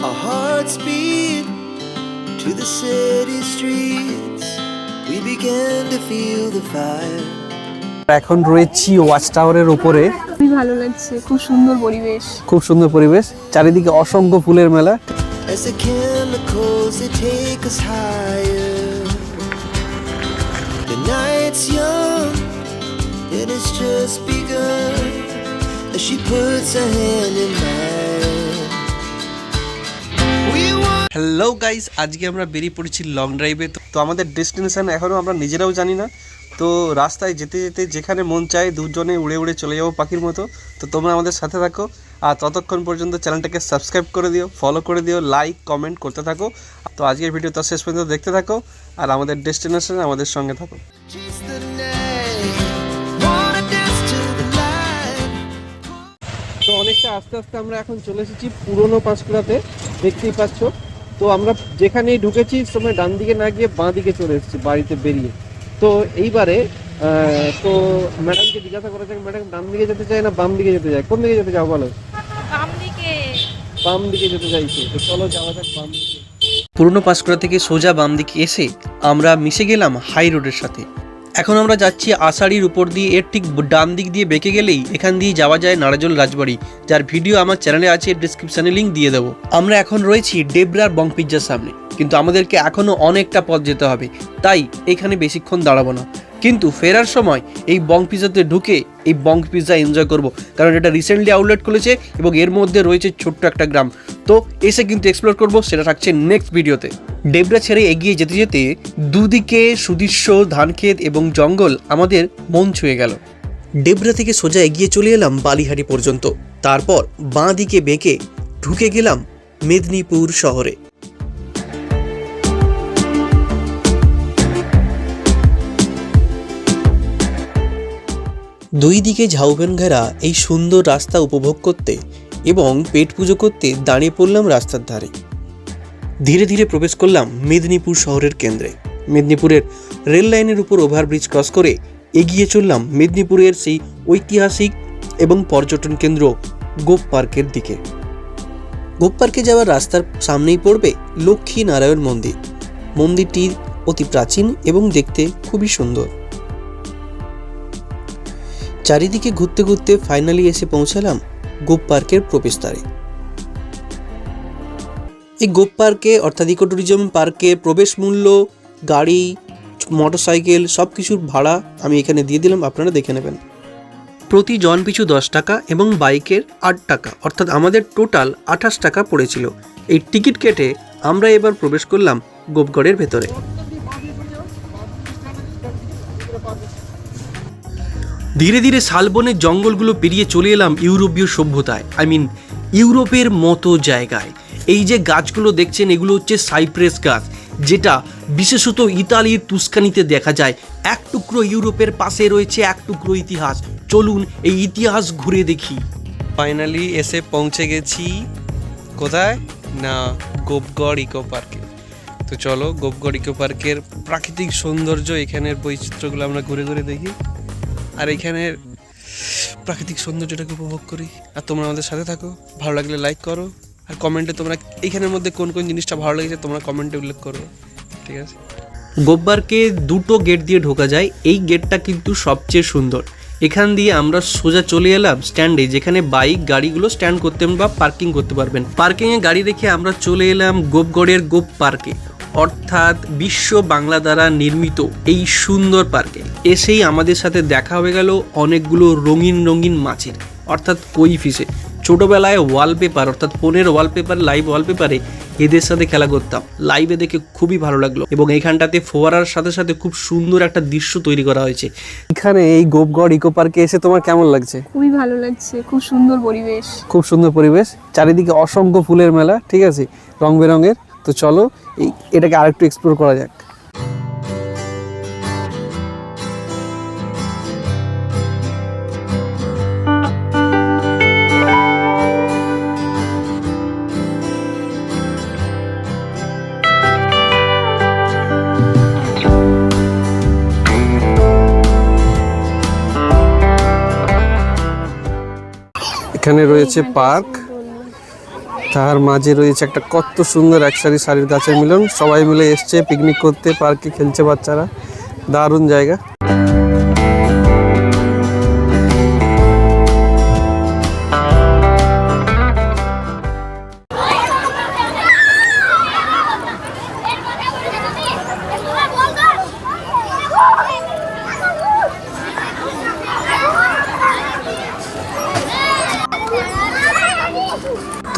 Our hearts beat to the city streets. We began to feel the fire. এখন রয়েছি watch টাওয়ারের উপরে খুবই ভালো লাগছে খুব সুন্দর পরিবেশ খুব সুন্দর পরিবেশ চারিদিকে অসংখ্য ফুলের মেলা As the chemicals they take us higher. The night's young and it's just begun. As she puts her hand in mine. Hello guys আজকে আমরা বেরিয়ে পড়েছি লং ড্রাইভে তো আমাদের ডেস্টিনেশন এখনও আমরা নিজেরাও জানি না। তো, রাস্তায় যেতে যেতে যেখানে মন চায় দুজনে উড়ে উড়ে চলে যাব পাখির মতো। তো, তোমরা আমাদের সাথে থাকো। আর ততক্ষণ পর্যন্ত চ্যানেলটাকে সাবস্ক্রাইব করে দিও ফলো করে দিও লাইক কমেন্ট করতে থাকো। তো, আজকের ভিডিও তো শেষ পর্যন্ত দেখতে থাকো। আর আমাদের ডেস্টিনেশনে আমাদের সঙ্গে থাকো. তো, অনেকটা আস্তে আস্তে আমরা এখন চলে এসেছি পুরনো পাঁশকুড়াতে দেখতেই পাচ্ছ। তো আমরা যেখানেই ঢুকেছি সময় ডান দিকে না গিয়ে বাঁ দিকে চলে এসেছি বাড়িতে বেরিয়ে। তো এইবারে তো ম্যাডামকে জিজ্ঞাসা করা যাক ম্যাডাম ডান দিকে যেতে চায় না বাম দিকে যেতে চায়? কোন দিকে যেতে চাও বলো? বাম দিকে। বাম দিকে যেতে চাইছে। তো চলো যাওয়া যাক বাম দিকে। পুরনো পাঁশকুড়া থেকে সোজা বাম দিকে এসে আমরা মিশে গেলাম হাই রোডের সাথে। এখন আমরা যাচ্ছি আষাঢ়ির উপর দিয়ে, এর ঠিক ডান দিক দিয়ে বেঁকে গেলেই এখান দিয়ে যাওয়া যায় নারাজল রাজবাড়ি। যার ভিডিও আমার চ্যানেলে আছে ডিসক্রিপশানে লিঙ্ক দিয়ে দেবো। আমরা এখন রয়েছি ডেবরার বং পিজ্জার সামনে। কিন্তু আমাদেরকে এখনও অনেকটা পথ যেতে হবে। তাই এখানে বেশিক্ষণ দাঁড়াবো না। কিন্তু ফেরার সময় এই বং পিজ্জাতে ঢুকে এই বং পিজ্জা এনজয় করব। কারণ এটা রিসেন্টলি আউটলেট খুলেছে এবং এর মধ্যে রয়েছে ছোট্ট একটা গ্রাম। তো এসে কিন্তু এক্সপ্লোর করব, সেটা থাকছে নেক্সট ভিডিওতে ডেবরা ছেড়ে এগিয়ে যেতে যেতে দুদিকে সুদৃশ্য ধানক্ষেত এবং জঙ্গল আমাদের মন ছুঁয়ে গেল। ডেবরা থেকে সোজা এগিয়ে চলে এলাম বালিহাড়ি পর্যন্ত। তারপর বাঁ দিকে বেঁকে ঢুকে গেলাম মেদিনীপুর শহরে। দুই দিকে ঝাউবেন ঘেরা এই সুন্দর রাস্তা উপভোগ করতে এবং পেট পুজো করতে দাঁড়িয়ে পড়লাম রাস্তার ধারে। ধীরে ধীরে প্রবেশ করলাম মেদিনীপুর শহরের কেন্দ্রে। মেদিনীপুরের রেল লাইনের উপর ওভারব্রিজ ক্রস করে এগিয়ে চললাম মেদিনীপুরের সেই ঐতিহাসিক এবং পর্যটন কেন্দ্র গোপ পার্কের দিকে। গোপ পার্কে যাওয়ার রাস্তার সামনেই পড়বে লক্ষ্মী নারায়ণ মন্দির। মন্দিরটি অতি প্রাচীন এবং দেখতে খুবই সুন্দর। চারিদিকে ঘুরতে ঘুরতে ফাইনালি এসে পৌঁছালাম গোপ পার্কের প্রবেশদ্বারে। এই গোপ পার্কে অর্থাৎ ইকো ট্যুরিজম পার্কে প্রবেশ মূল্য, গাড়ি, মোটরসাইকেল সব কিছুর ভাড়া আমি এখানে দিয়ে দিলাম, আপনারা দেখে নেবেন। প্রতি জন পিছু দশ টাকা এবং বাইকের আট টাকা, অর্থাৎ আমাদের টোটাল আঠাশ টাকা পড়েছিল। এই টিকিট কেটে আমরা এবার প্রবেশ করলাম গোপগড়ের ভেতরে। ধীরে ধীরে শালবনের জঙ্গলগুলো পেরিয়ে চলে এলাম ইউরোপীয় সভ্যতায় আই মিন ইউরোপের মতো জায়গায়। এই যে গাছগুলো দেখছেন, এগুলো হচ্ছে সাইপ্রেস গাছ, যেটা বিশেষত ইতালির তুস্কানিতে দেখা যায়। এক টুকরো ইউরোপের পাশে রয়েছে এক টুকরো ইতিহাস। চলুন এই ইতিহাস ঘুরে দেখি। ফাইনালি এসে পৌঁছে গেছি। কোথায়? না, গোপগড় ইকো পার্কে। তো চলো, গোপগড় ইকো পার্কের প্রাকৃতিক সৌন্দর্য, এখানের বৈচিত্র্যগুলো আমরা ঘুরে ঘুরে দেখি। আর এখানের প্রাকৃতিক সৌন্দর্যটাকে উপভোগ করি। আর তোমরা আমাদের সাথে থাকো। ভালো লাগলে লাইক করো। আর কমেন্টে তোমরা এইখানের মধ্যে কোন কোন জিনিসটা ভালো লেগেছে তোমরা কমেন্টে উল্লেখ করো। ঠিক আছে? গোব্বারকে দুটো গেট দিয়ে ঢোকা যায়। এই গেটটা কিন্তু সবচেয়ে সুন্দর। এখান দিয়ে আমরা সোজা চলে এলাম স্ট্যান্ডে যেখানে বাইক গাড়িগুলো স্ট্যান্ড করতে বা পার্কিং করতে পারবেন। পার্কিংয়ে গাড়ি রেখে আমরা চলে এলাম গোপগড়ের গোপ পার্কে অর্থাৎ বিশ্ব বাংলা দ্বারা নির্মিত এই সুন্দর পার্কে। এসেই আমাদের সাথে দেখা হয়ে গেল অনেকগুলো রঙিন রঙিন মাছের অর্থাৎ কই ফিসে ছোটোবেলায় ওয়ালপেপার অর্থাৎ ফোনের ওয়ালপেপার লাইভ ওয়ালপেপারে এদের সাথে খেলা করতাম। লাইভে দেখে খুবই ভালো লাগল এবং এইখানটাতে ফোয়ারার সাথে সাথে খুব সুন্দর একটা দৃশ্য তৈরি করা হয়েছে। এখানে এই গোপগড় ইকো পার্কে এসে তোমার কেমন লাগছে? খুবই ভালো লাগছে খুব সুন্দর পরিবেশ। খুব সুন্দর পরিবেশ চারিদিকে অসংখ্য ফুলের মেলা ঠিক আছে? রং বেরঙের। তো চলো এই এটাকে আরেকটু এক্সপ্লোর করা যাক। এখানে রয়েছে পার্ক তার মাঝে রয়েছে একটা কত সুন্দর একসারি শাড়ির গাছের মিলন। সবাই মিলে এসছে পিকনিক করতে পার্কে খেলছে বাচ্চারা। দারুণ জায়গা।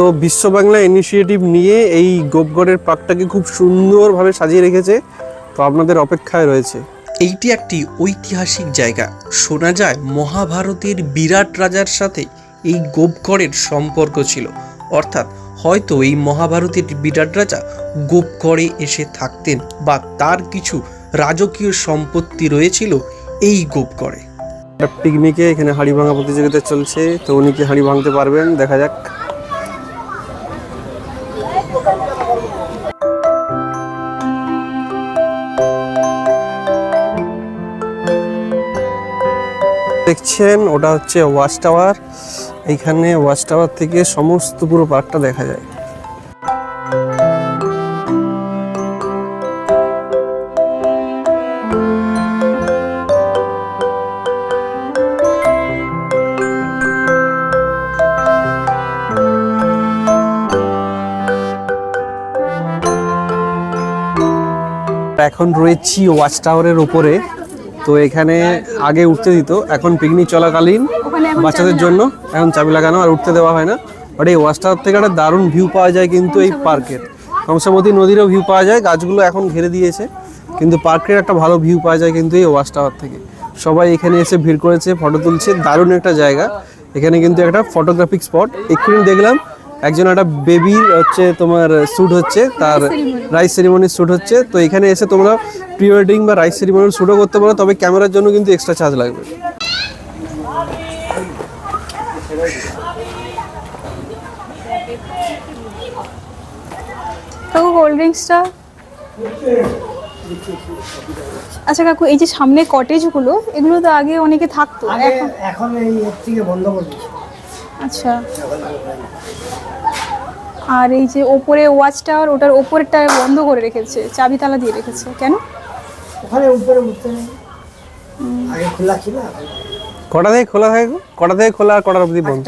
তো বিশ্ব বাংলা ইনিশিয়েটিভ নিয়ে এই গোপগড়ের পার্কটাকে খুব সুন্দরভাবে সাজিয়ে রেখেছে। তো আপনাদের অপেক্ষায় রয়েছে। এইটি একটি ঐতিহাসিক জায়গা। শোনা যায় মহাভারতের বিরাট রাজার সাথে এই গোপগড়ের সম্পর্ক ছিল। অর্থাৎ হয়তো এই মহাভারতের বিরাট রাজা গোপগড়ে এসে থাকতেন বা তার কিছু রাজকীয় সম্পত্তি রয়েছিল এই গোপগড়ে। পিকনিকে এখানে হাড়ি ভাঙা প্রতিযোগিতা চলছে তো উনি কি হাড়ি ভাঙতে পারবেন? দেখা যাক। দেখছেন, ওটা হচ্ছে ওয়াচ টাওয়ার। এইখানে ওয়াচ টাওয়ার থেকে সমস্ত পুরো পার্কটা দেখা যায়। এখন রয়েছি ওয়াচ টাওয়ারের উপরে। তো এখানে আগে উঠতে দিত এখন পিকনিক চলাকালীন বাচ্চাদের জন্য এখন চাবি লাগানো আর উঠতে দেওয়া হয় না। বাট এই ওয়াচ টাওয়ার থেকে একটা দারুণ ভিউ পাওয়া যায় কিন্তু এই পার্কের কংসাবতী নদীরও ভিউ পাওয়া যায় গাছগুলো এখন ঘিরে দিয়েছে। কিন্তু পার্কের একটা ভালো ভিউ পাওয়া যায় কিন্তু এই ওয়াচ টাওয়ার থেকে। সবাই এখানে এসে ভিড় করেছে ফটো তুলছে দারুণ একটা জায়গা। এখানে কিন্তু একটা ফটোগ্রাফিক স্পট এক্ষুনি দেখলাম একজন একটা বেবির হচ্ছে তোমার শ্যুট হচ্ছে তার রাইস সেরিমনির শ্যুট হচ্ছে। তো এখানে এসে তোমরা প্রি ওয়েডিং বা রাইস সেরিমনির শ্যুটও করতে পারো তবে ক্যামেরার জন্য কিন্তু এক্সট্রা চার্জ লাগবে। কাকু কোল্ড ড্রিঙ্কসটা আচ্ছা কাকু এই যে সামনে কটেজগুলো এগুলো তো আগে অনেকে থাকতো। এখন এখন এই থেকে বন্ধ করে দিয়েছে। আচ্ছা। আর এই যে ওপরে ওয়াচ টাওয়ার ওটার ওপরেরটা বন্ধ করে রেখেছে চাবি তালা দিয়ে রেখেছে। কেন? ওখানে উপরে উঠতে নেই। আগে খোলা ছিল কটা থেকে খোলা থাকে গো? কটা থেকে খোলা আর কটার অবধি বন্ধ?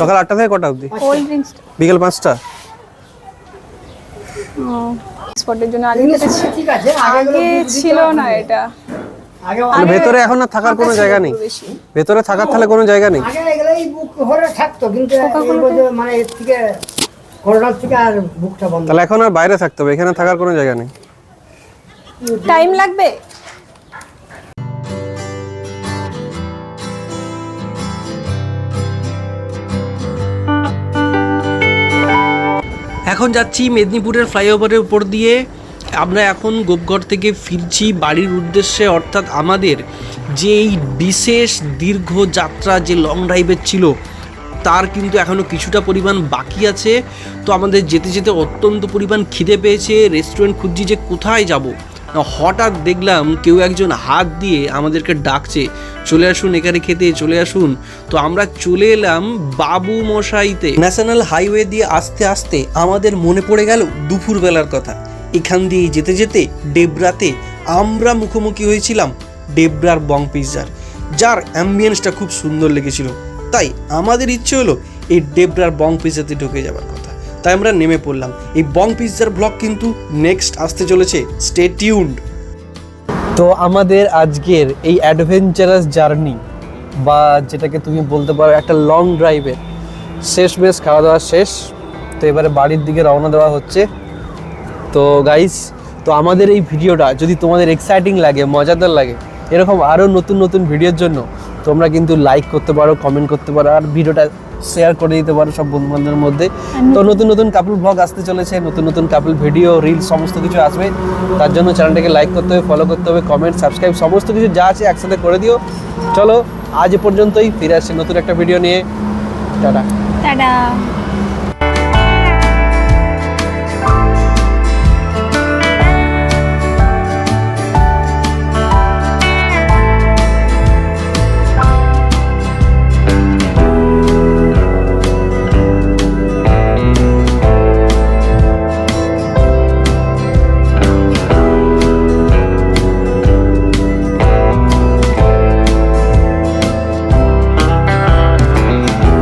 সকাল আটটা থেকে কটা অবধি? কোল্ড ড্রিঙ্কসটা বিকেল পাঁচটা? স্পটের জন্য আগে ঠিক আছে আগে ছিল না এটা। ভেতরে এখন আর থাকার কোনো জায়গা নেই। ভেতরে থাকার তাহলে কোনো জায়গা নেই। আগে এগুলোই বুক ভরে থাকতো কিন্তু মানে এর থেকে করোনার থেকে আর বুকটা বন্ধ। তাহলে এখন আর বাইরে থাকতে হবে এখানে থাকার কোনো জায়গা নেই। টাইম লাগবে? এখন যাচ্ছি মেদিনীপুরের ফ্লাইওভারের উপর দিয়ে। আমরা এখন গোপগড় থেকে ফিরছি বাড়ির উদ্দেশ্যে, অর্থাৎ আমাদের যে এই বিশেষ দীর্ঘ যাত্রা যে লং ড্রাইভের ছিল, তার কিন্তু এখনও কিছুটা পরিমাণ বাকি আছে। তো আমাদের যেতে যেতে অত্যন্ত পরিমাণ খিদে পেয়েছে। রেস্টুরেন্ট খুঁজছি যে কোথায় যাব। হঠাৎ দেখলাম কেউ একজন হাত দিয়ে আমাদেরকে ডাকছে, চলে আসুন এখানে খেতে, চলে আসুন। তো আমরা চলে এলাম বাবু মশাইতে। ন্যাশনাল হাইওয়ে দিয়ে আসতে আসতে আমাদের মনে পড়ে গেল দুপুরবেলার কথা। এখান দিয়ে যেতে যেতে ডেবরাতে আমরা মুখোমুখি হয়েছিলাম ডেবরার বং পিৎজার যার অ্যাম্বিয়েন্সটা খুব সুন্দর লেগেছিল। তাই আমাদের ইচ্ছে হলো এই ডেবরার বং পিৎজাতে ঢুকে যাওয়ার কথা। তাই আমরা নেমে পড়লাম। এই বং পিৎজার ব্লগ কিন্তু নেক্সট আসতে চলেছে। স্টে টিউন্ড তো আমাদের আজকের এই অ্যাডভেঞ্চারাস জার্নি বা যেটাকে তুমি বলতে পারো একটা লং ড্রাইভের শেষ বেশ, খাওয়া দাওয়া শেষ। তো এবারে বাড়ির দিকে রওনা দেওয়া হচ্ছে। তো গাইস তো আমাদের এই ভিডিওটা যদি তোমাদের এক্সাইটিং লাগে মজাদার লাগে এরকম আরও নতুন নতুন ভিডিওর জন্য তোমরা কিন্তু লাইক করতে পারো কমেন্ট করতে পারো আর ভিডিওটা শেয়ার করে দিতে পারো সব বন্ধু বান্ধবের মধ্যে। তো নতুন নতুন কাপল ব্লগ আসতে চলেছে নতুন নতুন কাপল ভিডিও রিল সমস্ত কিছু আসবে। তার জন্য চ্যানেলটাকে লাইক করতে হবে ফলো করতে হবে কমেন্ট সাবস্ক্রাইব সমস্ত কিছু যা আছে একসাথে করে দিও। চলো আজ এ পর্যন্তই ফিরে আসছে নতুন একটা ভিডিও নিয়ে। Ta ta. Ta ta.